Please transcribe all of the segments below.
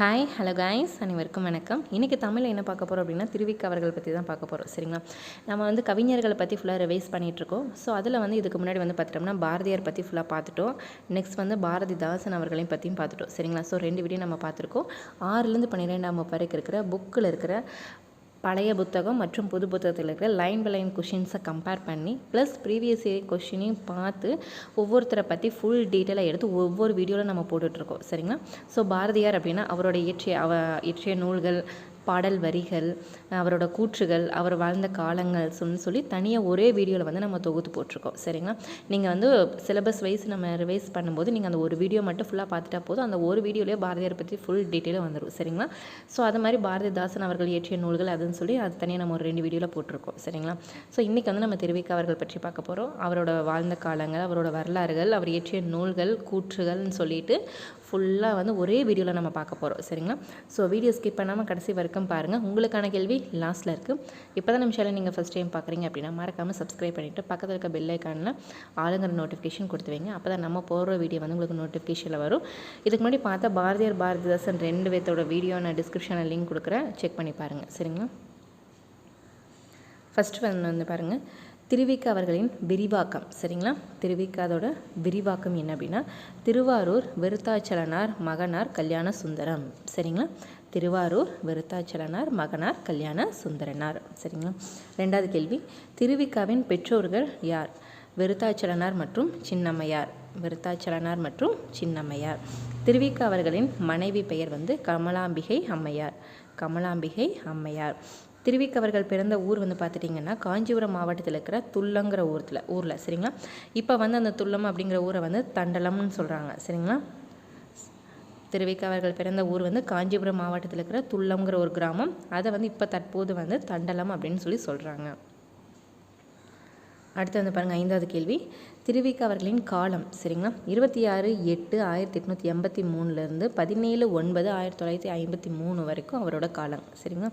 Hi hello guys அனைவருக்கும் வணக்கம். இன்றைக்கி தமிழில் என்ன பார்க்க போகிறோம் அப்படின்னா திருவிக்க அவர்கள் பற்றி தான் பார்க்க போகிறோம் சரிங்களா? நம்ம வந்து கவிஞர்களை பற்றி ஃபுல்லாக ரிவைஸ் பண்ணிகிட்ருக்கோம் ஸோ அதில் வந்து இதுக்கு முன்னாடி வந்து பார்த்துட்டோம்னா பாரதியார் பற்றி ஃபுல்லாக பார்த்துட்டோம். நெக்ஸ்ட் வந்து பாரதிதாசன் அவர்களையும் பற்றியும் பார்த்துட்டோம். சரிங்களா? ஸோ ரெண்டு வீடியோ நம்ம பார்த்துருக்கோம். ஆறுலேருந்து பன்னிரெண்டாம் வகுப்பு வரைக்கும் இருக்கிற புக்கில் இருக்கிற பழைய புத்தகம் மற்றும் புது புத்தகத்தில் இருக்கிற லைன் பை லைன் கொஷின்ஸை கம்பேர் பண்ணி ப்ளஸ் ப்ரீவியஸ் இயர் கொஷினையும் பார்த்து ஒவ்வொருத்தரை பற்றி ஃபுல் டீட்டெயிலாக எடுத்து ஒவ்வொரு வீடியோவில் நம்ம போட்டுட்ருக்கோம் சரிங்களா? ஸோ பாரதியார் அப்படின்னா அவரோட இயற்றிய அவ இயற்றிய நூல்கள் பாடல் வரிகள் அவரோட கூற்றுகள் அவர் வாழ்ந்த காலங்கள் சொல்லி சொல்லி தனியாக ஒரே வீடியோவில் வந்து நம்ம தொகுத்து போட்டிருக்கோம். சரிங்களா? நீங்கள் வந்து சிலபஸ் வைஸ் நம்ம ரிவைஸ் பண்ணும்போது நீங்கள் அந்த ஒரு வீடியோ மட்டும் ஃபுல்லாக பார்த்துட்டா போதும். அந்த ஒரு வீடியோலேயே பாரதியார் பற்றி ஃபுல் டீட்டெயிலாக வந்துடும் சரிங்களா? ஸோ அது மாதிரி பாரதிதாசன் அவர்கள் இயற்றிய நூல்கள் அதுன்னு சொல்லி அது தனியாக நம்ம ஒரு ரெண்டு வீடியோவில் போட்டிருக்கோம். சரிங்களா? ஸோ இன்றைக்கி வந்து நம்ம திருவிக்க அவர்கள் பற்றி பார்க்க போகிறோம் அவரோட வாழ்ந்த காலங்கள் அவரோட வரலாறுகள் அவர் இயற்றிய நூல்கள் கூற்றுகள்னு சொல்லிட்டு ஃபுல்லாக வந்து ஒரே வீடியோவில் நம்ம பார்க்க போகிறோம் சரிங்களா? ஸோ வீடியோ ஸ்கிப் பண்ணாமல் கடைசி வரைக்கும் பாருங்கள் உங்களுக்கான கேள்வி லாஸ்ட்டில் இருக்குது இப்போ தான் நிமிஷம் நீங்கள் ஃபஸ்ட் டைம் பார்க்குறீங்க அப்படின்னா மறக்காமல் சப்ஸ்கிரைப் பண்ணிவிட்டு பக்கத்தில் இருக்க பெல் ஐக்கானில் ஆளுங்கிற நோட்டிஃபிகேஷன் கொடுத்து வைங்க. அப்போ தான் நம்ம போகிற வீடியோ வந்து உங்களுக்கு நோட்டிஃபிகேஷனில் வரும். இதுக்கு முன்னாடி பார்த்தா பாரதியார் பாரதிதாசன் ரெண்டு பேர்த்தோட வீடியோ நான் டிஸ்கிரிப்ஷனில் லிங்க் கொடுக்குறேன். செக் பண்ணி பாருங்கள் சரிங்களா? ஃபஸ்ட்டு வந்து வந்து பாருங்கள் திருவிக்க அவர்களின் விரிவாக்கம். சரிங்களா? திருவிக்காதோட விரிவாக்கம் என்ன அப்படின்னா திருவாரூர் விருத்தாச்சலனார் மகனார் கல்யாண சுந்தரம். சரிங்களா? திருவாரூர் விருத்தாச்சலனார் மகனார் கல்யாண சுந்தரனார். சரிங்களா? ரெண்டாவது கேள்வி. திருவிக்காவின் பெற்றோர்கள் யார்? விருத்தாச்சலனார் மற்றும் சின்னம்மையார். விருத்தாச்சலனார் மற்றும் சின்னம்மையார். திருவிக்கா அவர்களின் மனைவி பெயர் வந்து கமலாம்பிகை அம்மையார். கமலாம்பிகை அம்மையார். திருவிக்கவர்கள் பிறந்த ஊர் வந்து பார்த்துட்டிங்கன்னா காஞ்சிபுரம் மாவட்டத்தில் இருக்கிற துள்ளங்கிற ஊரத்தில் ஊரில். சரிங்களா? இப்போ வந்து அந்த துள்ளம் அப்படிங்கிற ஊரை வந்து தண்டலம்னு சொல்கிறாங்க சரிங்களா? திருவிக்க அவர்கள் பிறந்த ஊர் வந்து காஞ்சிபுரம் மாவட்டத்தில் இருக்கிற துள்ளங்கிற ஒரு கிராமம். அதை வந்து இப்போ தற்போது வந்து தண்டலம் அப்படின்னு சொல்லி சொல்கிறாங்க அடுத்து வந்து பாருங்கள் ஐந்தாவது கேள்வி. திருவிக்க அவர்களின் காலம் சரிங்களா? இருபத்தி ஆறு எட்டு ஆயிரத்தி எட்நூற்றி எண்பத்தி மூணுலேருந்து பதினேழு ஒன்பது ஆயிரத்தி தொள்ளாயிரத்தி ஐம்பத்தி மூணு வரைக்கும் அவரோட காலம் சரிங்களா?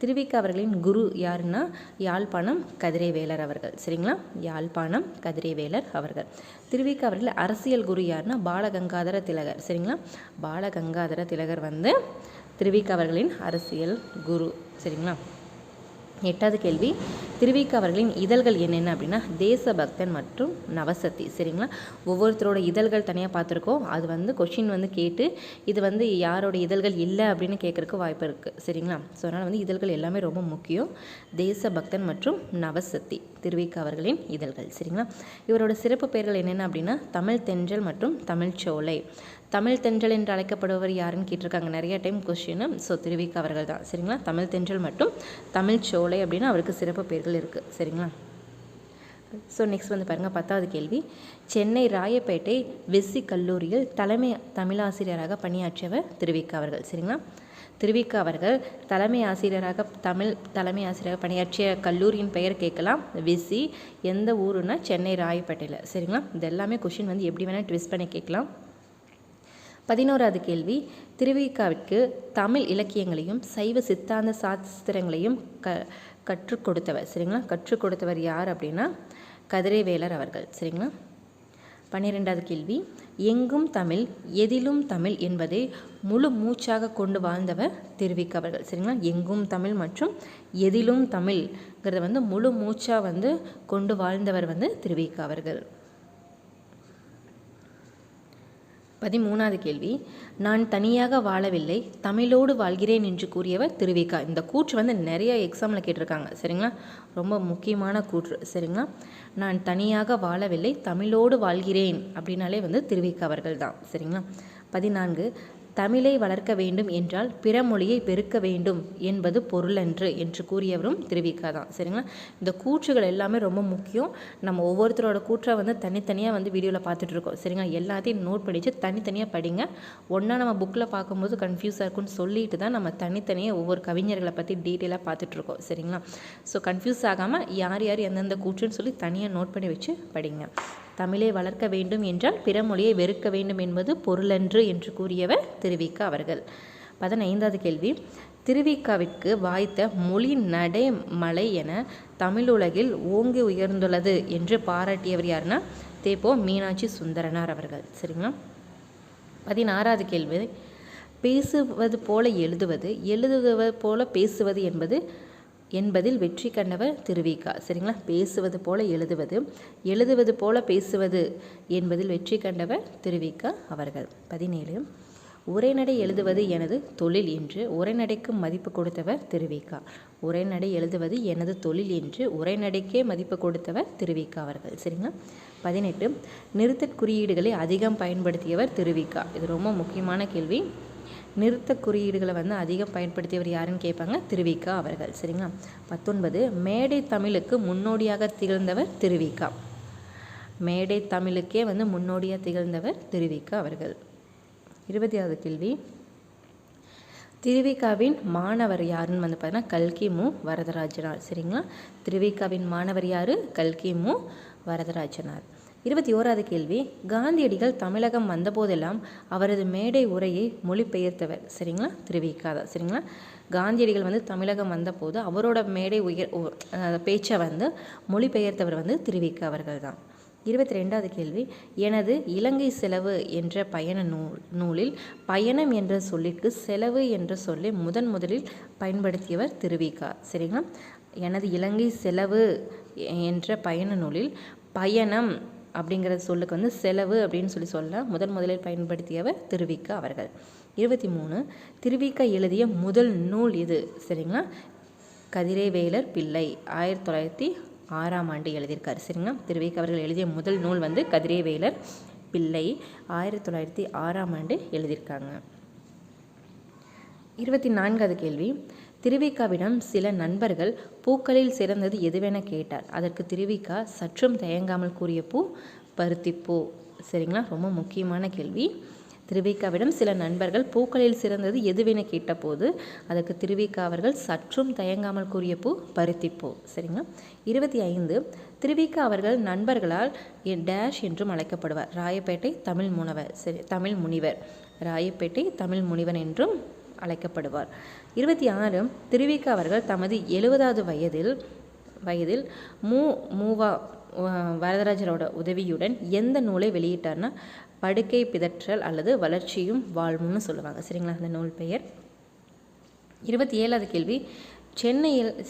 திருவிக்க அவர்களின் குரு யாருன்னா யாழ்ப்பாணம் கதிரைவேலர் அவர்கள். சரிங்களா? யாழ்ப்பாணம் கதிரைவேலர் அவர்கள். திருவிக்க அவர்கள் அரசியல் குரு யாருன்னா பாலகங்காதர திலகர். சரிங்களா? பாலகங்காதர திலகர் வந்து திருவிக்க அவர்களின் அரசியல் குரு. சரிங்களா? எட்டாவது கேள்வி. திருவிக்க அவர்களின் இதழ்கள் என்னென்ன அப்படின்னா தேசபக்தன் மற்றும் நவசக்தி. சரிங்களா? ஒவ்வொருத்தரோட இதழ்கள் தனியாக பார்த்துருக்கோம். அது வந்து கொஷின் வந்து கேட்டு இது வந்து யாரோட இதழ்கள் இல்லை அப்படின்னு கேட்குறக்கு வாய்ப்பு இருக்குது சரிங்களா? ஸோ அதனால் வந்து இதழ்கள் எல்லாமே ரொம்ப முக்கியம். தேசபக்தன் மற்றும் நவசக்தி திருவிக்க அவர்களின் இதழ்கள். சரிங்களா? இவரோட சிறப்பு பெயர்கள் என்னென்ன அப்படின்னா தமிழ் தென்றல் மற்றும் தமிழ் சோலை. தமிழ் தென்றல் என்று அழைக்கப்படுபவர் யாருன்னு கேட்டிருக்காங்க. நிறைய டைம் கொஷின் ஸோ திருவிக்கு அவர்கள் தான். சரிங்களா? தமிழ் தென்றல் மற்றும் தமிழ் சோலை அப்படின்னு அவருக்கு சிறப்பு பெயர்கள் இருக்குது சரிங்களா? ஸோ நெக்ஸ்ட் வந்து பாருங்கள் பத்தாவது கேள்வி. சென்னை ராயப்பேட்டை வெஸ்ஸி கல்லூரியில் தலைமை தமிழாசிரியராக பணியாற்றியவர் திருவிக்க அவர்கள். சரிங்களா? திருவிக்க அவர்கள் தலைமை ஆசிரியராக தமிழ் தலைமை ஆசிரியராக பணியாற்றிய கல்லூரியின் பெயர் கேட்கலாம். விசி எந்த ஊருன்னா சென்னை ராயப்பேட்டையில். சரிங்களா? இது எல்லாமே கொஷின் வந்து எப்படி வேணால் ட்விஸ்ட் பண்ணி கேட்கலாம். பதினோராவது கேள்வி. திருவிக்காவிற்கு தமிழ் இலக்கியங்களையும் சைவ சித்தாந்த சாஸ்திரங்களையும் க கற்றுக் கொடுத்தவர். சரிங்களா? கற்றுக் கொடுத்தவர் யார் அப்படின்னா கதிரைவேலர் அவர்கள். சரிங்களா? பன்னிரெண்டாவது கேள்வி. எங்கும் தமிழ் எதிலும் தமிழ் என்பதை முழு மூச்சாக கொண்டு வாழ்ந்தவர் திருவிக்க அவர்கள். சரிங்களா? எங்கும் தமிழ் மற்றும் எதிலும் தமிழ்ங்கிறத வந்து முழு மூச்சாக வந்து கொண்டு வாழ்ந்தவர் வந்து திருவிக்க அவர்கள். பதிமூணாவது கேள்வி. நான் தனியாக வாழவில்லை தமிழோடு வாழ்கிறேன் என்று கூறியவர் திருவிக்கா இந்த கூற்று வந்து நிறைய எக்ஸாமில் கேட்டிருக்காங்க. சரிங்களா? ரொம்ப முக்கியமான கூற்று. சரிங்களா? நான் தனியாக வாழவில்லை தமிழோடு வாழ்கிறேன் அப்படின்னாலே வந்து திருவிக்கா அவர்கள் தான். சரிங்களா? பதினான்கு தமிழை வளர்க்க வேண்டும் என்றால் பிற மொழியை பெருக்க வேண்டும் என்பது பொருளன்று என்று கூறியவரும் திருவிக்கா தான். சரிங்களா? இந்த கூற்றுகள் எல்லாமே ரொம்ப முக்கியம். நம்ம ஒவ்வொருத்தரோட கூற்றை வந்து தனித்தனியாக வந்து வீடியோவில் பார்த்துட்ருக்கோம் சரிங்களா? எல்லாத்தையும் நோட் படித்து தனித்தனியாக படிங்க. ஒன்றா நம்ம புக்கில் பார்க்கும்போது கன்ஃபியூஸாக இருக்கும்னு சொல்லிட்டு தான் நம்ம தனித்தனியாக ஒவ்வொரு கவிஞர்களை பற்றி டீட்டெயிலாக பார்த்துட்ருக்கோம் சரிங்களா? ஸோ கன்ஃபியூஸ் ஆகாமல் யார் யார் எந்தெந்த கூற்றுன்னு சொல்லி தனியாக நோட் பண்ணி வச்சு படிங்க. தமிழை வளர்க்க வேண்டும் என்றால் பிற மொழியை வெறுக்க வேண்டும் என்பது பொருளன்று என்று கூறியவர் திருவிக்க அவர்கள். பதினைந்தாவது கேள்வி. திருவிக்காவிற்கு வாய்த்த மொழி நடைமலை என தமிழுலகில் ஓங்கி உயர்ந்துள்ளது என்று பாராட்டியவர் யாருன்னா தேப்போ மீனாட்சி சுந்தரனார் அவர்கள். சரிங்களா? பதினாறாவது கேள்வி. பேசுவது போல எழுதுவது எழுதுவது போல பேசுவது என்பது என்பதில் வெற்றி கண்டவர் திருவிக்கா சரிங்களா? பேசுவது போல எழுதுவது எழுதுவது போல பேசுவது என்பதில் வெற்றி கண்டவர் திருவிக்கா அவர்கள். பதினேழு. உரைநடை எழுதுவது எனது தொழில் என்று உரைநடைக்கு மதிப்பு கொடுத்தவர் திருவிக்கா உரைநடை எழுதுவது எனது தொழில் என்று உரைநடைக்கே மதிப்பு கொடுத்தவர் திருவிக்கா அவர்கள். சரிங்களா? பதினெட்டு. நிறுத்தற் குறியீடுகளை அதிகம் பயன்படுத்தியவர் திருவிக்கா இது ரொம்ப முக்கியமான கேள்வி. நிறுத்த குறியீடுகளை வந்து அதிகம் பயன்படுத்தியவர் யாருன்னு கேட்பாங்க திருவிக்கா அவர்கள். சரிங்களா? பத்தொன்பது மேடை தமிழுக்கு முன்னோடியாக திகழ்ந்தவர் திருவிக்கா. மேடை தமிழுக்கே வந்து முன்னோடியாக திகழ்ந்தவர் திருவிக்கா அவர்கள். இருபத்தியாவது கேள்வி. திருவிக்காவின் மாணவர் யாருன்னு வந்து பார்த்தீங்கன்னா கல்கி மு வரதராஜனார். சரிங்களா? திருவிக்காவின் மாணவர் யார்? கல்கி மு வரதராஜனார். இருபத்தி ஓராவது கேள்வி. காந்தியடிகள் தமிழகம் வந்தபோதெல்லாம் அவரது மேடை உரையை மொழிபெயர்த்தவர். சரிங்களா? திருவிக்கா தான் சரிங்களா? காந்தியடிகள் வந்து தமிழகம் வந்தபோது அவரோட மேடை உயர் பேச்சை வந்து மொழிபெயர்த்தவர் வந்து திருவிக்கா அவர்கள் தான். இருபத்தி ரெண்டாவது கேள்வி. எனது இலங்கை செலவு என்ற பயண நூல் நூலில் பயணம் என்ற சொல்லிற்கு செலவு என்ற சொல்லை முதன் முதலில் பயன்படுத்தியவர் திருவிக்கா. சரிங்களா? எனது இலங்கை செலவு என்ற பயண நூலில் பயணம் அப்படிங்கிற சொல்லுக்கு வந்து செலவு அப்படின்னு சொல்லி சொல்ல முதன் முதலில் பயன்படுத்தியவர் திருவிக்கா அவர்கள். இருபத்தி மூணு திருவிக்கா எழுதிய முதல் நூல் இது சரிங்களா? கதிரேவேலர் பிள்ளை ஆயிரத்தி தொள்ளாயிரத்தி ஆறாம் ஆண்டு எழுதியிருக்காரு சரிங்களா? திருவிக்கா அவர்கள் எழுதிய முதல் நூல் வந்து கதிரேவேலர் பிள்ளை ஆயிரத்தி தொள்ளாயிரத்தி ஆறாம் ஆண்டு எழுதியிருக்காங்க. இருபத்தி நான்காவது கேள்வி திருவிக்காவிடம் சில நண்பர்கள் பூக்களில் சிறந்தது எதுவென கேட்டார். அதற்கு திருவிக்கா சற்றும் தயங்காமல் கூறிய பூ பருத்திப்பூ சரிங்களா? ரொம்ப முக்கியமான கேள்வி. திருவிக்காவிடம் சில நண்பர்கள் பூக்களில் சிறந்தது எதுவென கேட்டபோது அதற்கு திருவிக்கா அவர்கள் சற்றும் தயங்காமல் கூறிய பூ பருத்திப்பூ சரிங்களா? இருபத்தி ஐந்து திருவிக்கா அவர்கள் நண்பர்களால் டேஷ் என்றும் அழைக்கப்படுவார். ராயப்பேட்டை தமிழ் முனவர். சரி தமிழ் முனிவர். ராயப்பேட்டை தமிழ் முனிவர் என்றும் அழைக்கப்படுவார். இருபத்தி ஆறு திருவிக அவர்கள் தமது எழுபதாவது வயதில் வயதில் மூ மூவா வரதராஜரோட உதவியுடன் எந்த நூலை வெளியிட்டார்னா படுக்கை பிதற்றல் அல்லது வளர்ச்சியும் வாழ்வும்னு சொல்லுவாங்க. சரிங்களா? அந்த நூல் பெயர். இருபத்தி ஏழாவது கேள்வி சென்னையில்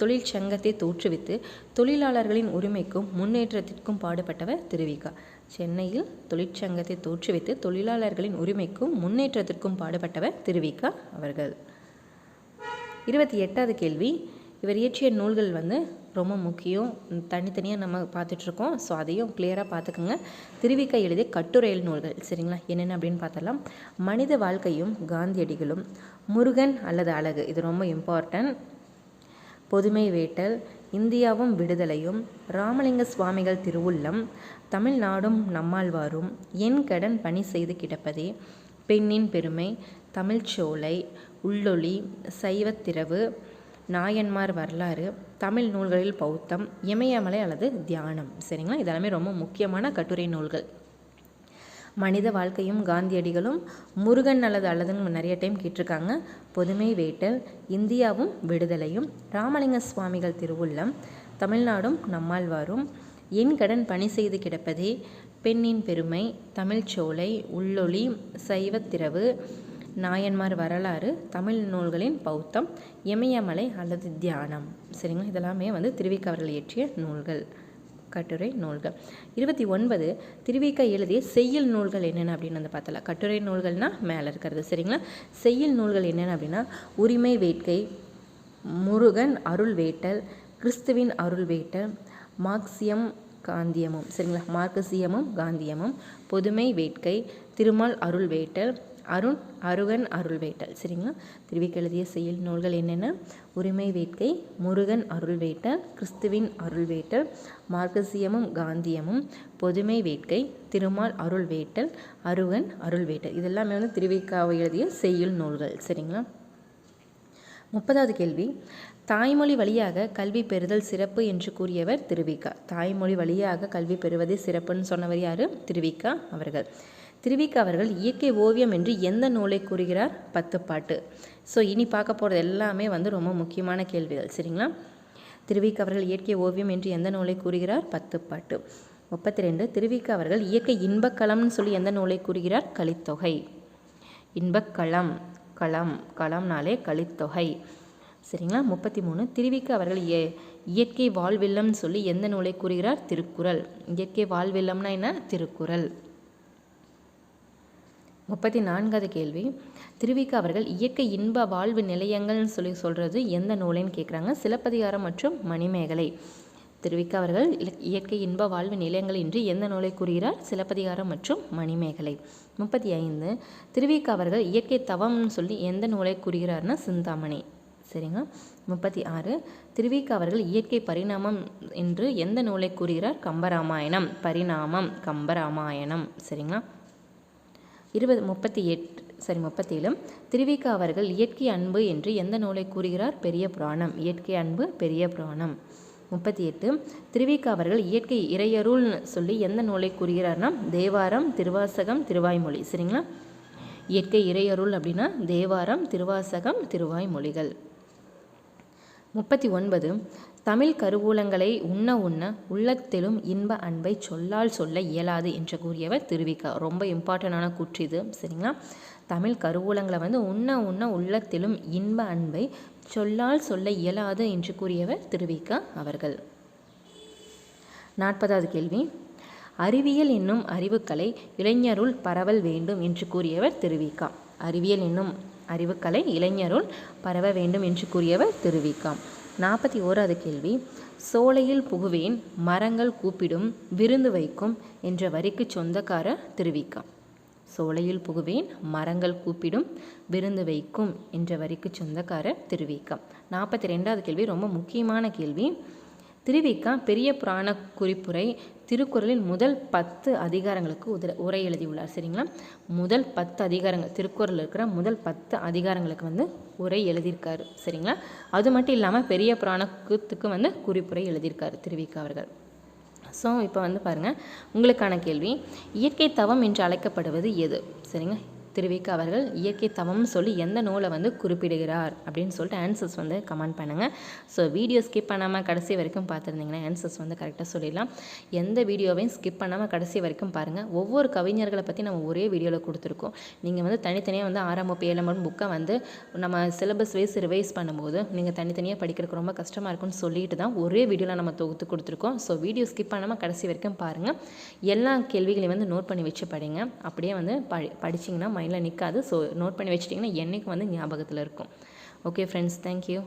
தொழிற்சங்கத்தை தோற்றுவித்து தொழிலாளர்களின் உரிமைக்கும் முன்னேற்றத்திற்கும் பாடுபட்டவர் திருவிகா. சென்னையில் தொழிற்சங்கத்தை தோற்றுவித்து தொழிலாளர்களின் உரிமைக்கும் முன்னேற்றத்திற்கும் பாடுபட்டவர் திருவிகா அவர்கள். இருபத்தி எட்டாவது கேள்வி. இவர் இயற்றிய நூல்கள் வந்து ரொம்ப முக்கியம். தனித்தனியாக நம்ம பார்த்துட்ருக்கோம். ஸோ அதையும் கிளியராக பார்த்துக்கோங்க. திருவிக்கா எழுதிய கட்டுரையல் நூல்கள். சரிங்களா? என்னென்ன அப்படின்னு பார்த்தலாம் மனித வாழ்க்கையும் காந்தியடிகளும் முருகன் அல்லது அழகு. இது ரொம்ப இம்பார்ட்டன்ட் பொதுமை வேட்டல் இந்தியாவும் விடுதலையும் ராமலிங்க சுவாமிகள் திருவுள்ளம் தமிழ்நாடும் நம்மாழ்வாரும் என் கடன் பணி செய்து கிடப்பதே பெண்ணின் பெருமை தமிழ்ச்சோலை உள்ளொளி சைவத்திரவு நாயன்மார் வரலாறு தமிழ் நூல்களில் பௌத்தம் இமயமலை அல்லது தியானம். சரிங்களா? இதெல்லாமே ரொம்ப முக்கியமான கட்டுரை நூல்கள். மனித வாழ்க்கையும் காந்தியடிகளும் முருகன் அல்லது அல்லதுன்னு நிறைய டைம் கேட்டிருக்காங்க. பொதுமை வேட்டல் இந்தியாவும் விடுதலையும் ராமலிங்க சுவாமிகள் திருவுள்ளம் தமிழ்நாடும் நம்மாழ்வாரும் என் கடன் பணி செய்து கிடப்பதே பெண்ணின் பெருமை தமிழ்ச்சோலை உள்ளொளி சைவத்திரவு நாயன்மார் வரலாறு தமிழ் நூல்களின் பௌத்தம் இமயமலை அல்லது தியானம். சரிங்களா? இதெல்லாமே வந்து திருவிக்கவர்கள் இயற்றிய நூல்கள். கட்டுரை நூல்கள். இருபத்தி ஒன்பது திருவிக்க எழுதிய செய்யுள் நூல்கள் என்னென்ன அப்படின்னு வந்து பார்த்தலாம் கட்டுரை நூல்கள்னால் மேலே இருக்கிறது சரிங்களா? செய்யுள் நூல்கள் என்னென்ன அப்படின்னா உரிமை வேட்கை முருகன் அருள் வேட்டல் கிறிஸ்துவின் அருள் வேட்டல் மார்க்சியம் காந்தியமும் சரிங்களா? மார்க்சியமும் காந்தியமும் பொதுமை வேட்கை திருமால் அருள் வேட்டல் அருண் அருகன் அருள் வேட்டல் சரிங்களா? திருவிக்கு எழுதிய செயல் நூல்கள் என்னென்ன? உரிமை வேட்கை முருகன் அருள் வேட்டல் கிறிஸ்துவின் அருள் வேட்டல் மார்க்கசியமும் காந்தியமும் பொதுமை வேட்கை திருமால் அருள் வேட்டல் அருகன் அருள் வேட்டல் இதெல்லாமே வந்து திருவிக்காவை எழுதிய செய்யுள் நூல்கள். சரிங்களா? முப்பதாவது கேள்வி. தாய்மொழி வழியாக கல்வி பெறுதல் சிறப்பு என்று கூறியவர் திருவிக்கா. தாய்மொழி வழியாக கல்வி பெறுவதே சிறப்புன்னு சொன்னவர் யார்? திருவிக்கா அவர்கள். திருவிக்க அவர்கள் இயற்கை ஓவியம் என்று எந்த நூலை கூறுகிறார்? பத்து பாட்டு. ஸோ இனி பார்க்க போகிறது எல்லாமே வந்து ரொம்ப முக்கியமான கேள்விகள். சரிங்களா? திருவிக்க அவர்கள் இயற்கை ஓவியம் என்று எந்த நூலை கூறுகிறார்? பத்து பாட்டு. முப்பத்தி ரெண்டு திருவிக்க அவர்கள் இயற்கை இன்பக்களம்னு சொல்லி எந்த நூலை கூறுகிறார்? கலித்தொகை. இன்பக்களம் களம் களம்னாலே கலித்தொகை. சரிங்களா? முப்பத்தி மூணு திருவிக்கு அவர்கள் இய இயற்கை வாழ்வில்லம்னு சொல்லி எந்த நூலை கூறுகிறார்? திருக்குறள். இயற்கை வாழ்வில்லம்னா என்ன? திருக்குறள். முப்பத்தி நான்காவது கேள்வி. திருவிக்கு அவர்கள் இயற்கை இன்ப வாழ்வு நிலையங்கள்னு சொல்லி சொல்கிறது எந்த நூலைன்னு கேட்குறாங்க சிலப்பதிகாரம் மற்றும் மணிமேகலை. திருவிக்க அவர்கள் இயற்கை இன்ப வாழ்வு நிலையங்கள் என்று எந்த நூலை கூறுகிறார்? சிலப்பதிகாரம் மற்றும் மணிமேகலை. முப்பத்தி ஐந்து திருவிக்க அவர்கள் இயற்கை தவம்னு சொல்லி எந்த நூலை கூறுகிறார்னா சிந்தாமணி. சரிங்க? முப்பத்தி ஆறு திருவிக்க அவர்கள் இயற்கை பரிணாமம் என்று எந்த நூலை கூறுகிறார்? கம்பராமாயணம். பரிணாமம். கம்பராமாயணம். சரிங்களா? இருபது முப்பத்தி எட்டு சரி முப்பத்திலும் திருவிக அவர்கள் இயற்கை அன்பு என்று எந்த நூலை கூறுகிறார்? பெரிய புராணம். இயற்கை அன்பு பெரிய புராணம். முப்பத்தி எட்டு. திருவிக அவர்கள் இயற்கை இறையருள்னு சொல்லி எந்த நூலை கூறுகிறார்னா தேவாரம் திருவாசகம் திருவாய்மொழி. சரிங்களா? இயற்கை இறையருள் அப்படின்னா தேவாரம் திருவாசகம் திருவாய்மொழிகள். முப்பத்தி ஒன்பது தமிழ் கருவூலங்களை உண்ண உண்ண உள்ளத்திலும் இன்ப அன்பை சொல்லால் சொல்ல இயலாது என்று கூறியவர் திருவிக்கா ரொம்ப இம்பார்ட்டண்டான கூற்று இது. சரிங்களா? தமிழ் கருவூலங்களை வந்து உண்ண உண்ண உள்ளத்திலும் இன்ப அன்பை சொல்லால் சொல்ல இயலாது என்று கூறியவர் திருவிக்கா அவர்கள். நாற்பதாவது கேள்வி அறிவியல் என்னும் அறிவுக்கலை இளைஞருள் பரவல் வேண்டும் என்று கூறியவர் திருவிக்கா அறிவியல் என்னும் அறிவுக்கலை இளைஞருள் பரவ வேண்டும் என்று கூறியவர் திருவிக்கா நாற்பத்தி ஓராவது கேள்வி. சோலையில் புகுவேன் மரங்கள் கூப்பிடும் விருந்து வைக்கும் என்ற வரிக்கு சொந்தக்கார திருவிக்கா சோலையில் புகுவேன் மரங்கள் கூப்பிடும் விருந்து வைக்கும் என்ற வரிக்கு சொந்தக்கார திருவிக்கா நாற்பத்தி ரெண்டாவது கேள்வி ரொம்ப முக்கியமான கேள்வி. திருவிக்கா பெரிய புராண குறிப்புரை திருக்குறளின் முதல் பத்து அதிகாரங்களுக்கு உதிர உரை எழுதியுள்ளார். சரிங்களா? முதல் பத்து அதிகாரங்கள் திருக்குறளில் இருக்கிற முதல் பத்து அதிகாரங்களுக்கு வந்து உரை எழுதியிருக்காரு. சரிங்களா? அது மட்டும் இல்லாமல் பெரிய புராணத்துக்கு வந்து குறிப்புரை எழுதியிருக்காரு திருவிக்கா அவர்கள். ஸோ இப்போ வந்து பாருங்கள் உங்களுக்கான கேள்வி இயற்கை தவம் என்று அழைக்கப்படுவது எது? சரிங்க? திருவிக்க அவர்கள் இயற்கை தவம்னு சொல்லி எந்த நூலை வந்து குறிப்பிடுகிறார் அப்படின்னு சொல்லிட்டு ஆன்சர்ஸ் வந்து கமெண்ட் பண்ணுங்கள் ஸோ வீடியோ ஸ்கிப் பண்ணாமல் கடைசி வரைக்கும் பார்த்துருந்தீங்கன்னா ஆன்சர்ஸ் வந்து கரெக்டாக சொல்லிடலாம். எந்த வீடியோவையும் ஸ்கிப் பண்ணாமல் கடைசி வரைக்கும் பாருங்கள் ஒவ்வொரு கவிஞர்களை பற்றி நம்ம ஒரே வீடியோவில் கொடுத்துருக்கோம். நீங்கள் வந்து தனித்தனியாக வந்து ஆறாம் வகுப்பு ஏழாம் புக்கை வந்து நம்ம சிலபஸ் வைஸ் ரிவைஸ் பண்ணும்போது நீங்கள் தனித்தனியாக படிக்கிறதுக்கு ரொம்ப கஷ்டமாக இருக்கும்னு சொல்லிட்டு தான் ஒரே வீடியோவில் நம்ம தொகுத்து கொடுத்துருக்கோம். ஸோ வீடியோ ஸ்கிப் பண்ணாமல் கடைசி வரைக்கும் பாருங்கள் எல்லா கேள்விகளையும் வந்து நோட் பண்ணி வச்சு படிங்க. அப்படியே வந்து படி படிச்சிங்கன்னா மைண்டில் நிற்காது ஸோ நோட் பண்ணி வச்சிட்டிங்கன்னா என்றைக்கு வந்து ஞாபகத்தில் இருக்கும். Okay friends thank you